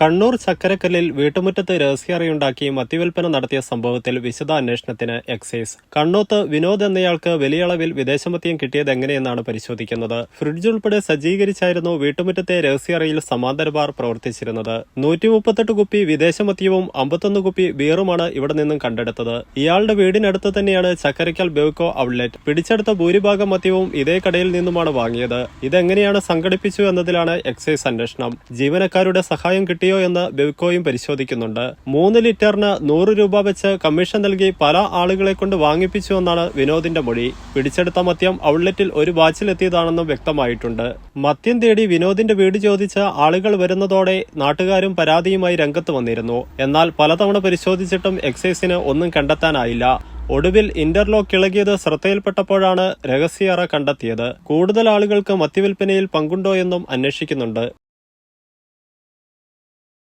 കണ്ണൂർ ചക്കരക്കല്ലിൽ വീട്ടുമുറ്റത്ത് രഹസ്യറിയുണ്ടാക്കി മദ്യവിൽപ്പന നടത്തിയ സംഭവത്തിൽ വിശദ അന്വേഷണത്തിന് എക്സൈസ്. കണ്ണൂത്ത് വിനോദ് എന്നയാൾക്ക് വലിയ അളവിൽ വിദേശമദ്യം കിട്ടിയത് എങ്ങനെയെന്നാണ് പരിശോധിക്കുന്നത്. ഫ്രിഡ്ജ് ഉൾപ്പെടെ സജ്ജീകരിച്ചായിരുന്നു വീട്ടുമുറ്റത്തെ രഹസ്യറിയിൽ സമാന്തര ബാർ പ്രവർത്തിച്ചിരുന്നത്. നൂറ്റി മുപ്പത്തെട്ട് കുപ്പി വിദേശമദ്യവും അമ്പത്തൊന്ന് കുപ്പി ബിയറുമാണ് ഇവിടെ നിന്നും കണ്ടെടുത്തത്. ഇയാളുടെ വീടിനടുത്ത് തന്നെയാണ് ചക്കരക്കൽ ബെവ്കോ ഔട്ട്ലെറ്റ്. പിടിച്ചെടുത്ത ഭൂരിഭാഗം മദ്യവും ഇതേ കടയിൽ നിന്നുമാണ് വാങ്ങിയത്. ഇതെങ്ങനെയാണ് സംഘടിപ്പിച്ചു എന്നതിലാണ് എക്സൈസ് അന്വേഷണം. ജീവനക്കാരുടെ സഹായം കിട്ടിയോ എന്ന് ബെവ്കോയും പരിശോധിക്കുന്നുണ്ട്. മൂന്ന് ലിറ്ററിന് നൂറ് രൂപ വെച്ച് കമ്മീഷൻ നൽകി പല ആളുകളെ കൊണ്ട് വാങ്ങിപ്പിച്ചു എന്നാണ് വിനോദിന്റെ മൊഴി. പിടിച്ചെടുത്ത മദ്യം ഔട്ട്ലെറ്റിൽ ഒരു ബാച്ചിലെത്തിയതാണെന്നും വ്യക്തമായിട്ടുണ്ട്. മദ്യം തേടി വിനോദിന്റെ വീട് ചോദിച്ച ആളുകൾ വരുന്നതോടെ നാട്ടുകാരും പരാതിയുമായി രംഗത്ത് വന്നിരുന്നു. എന്നാൽ പലതവണ പരിശോധിച്ചിട്ടും എക്സൈസിന് ഒന്നും കണ്ടെത്താനായില്ല. ഒടുവിൽ ഇന്റർലോക്ക് ഇളകിയത് ശ്രദ്ധയിൽപ്പെട്ടപ്പോഴാണ് രഹസ്യറ കണ്ടെത്തിയത്. കൂടുതൽ ആളുകൾക്ക് മദ്യവിൽപ്പനയിൽ പങ്കുണ്ടോ എന്നും അന്വേഷിക്കുന്നുണ്ട്.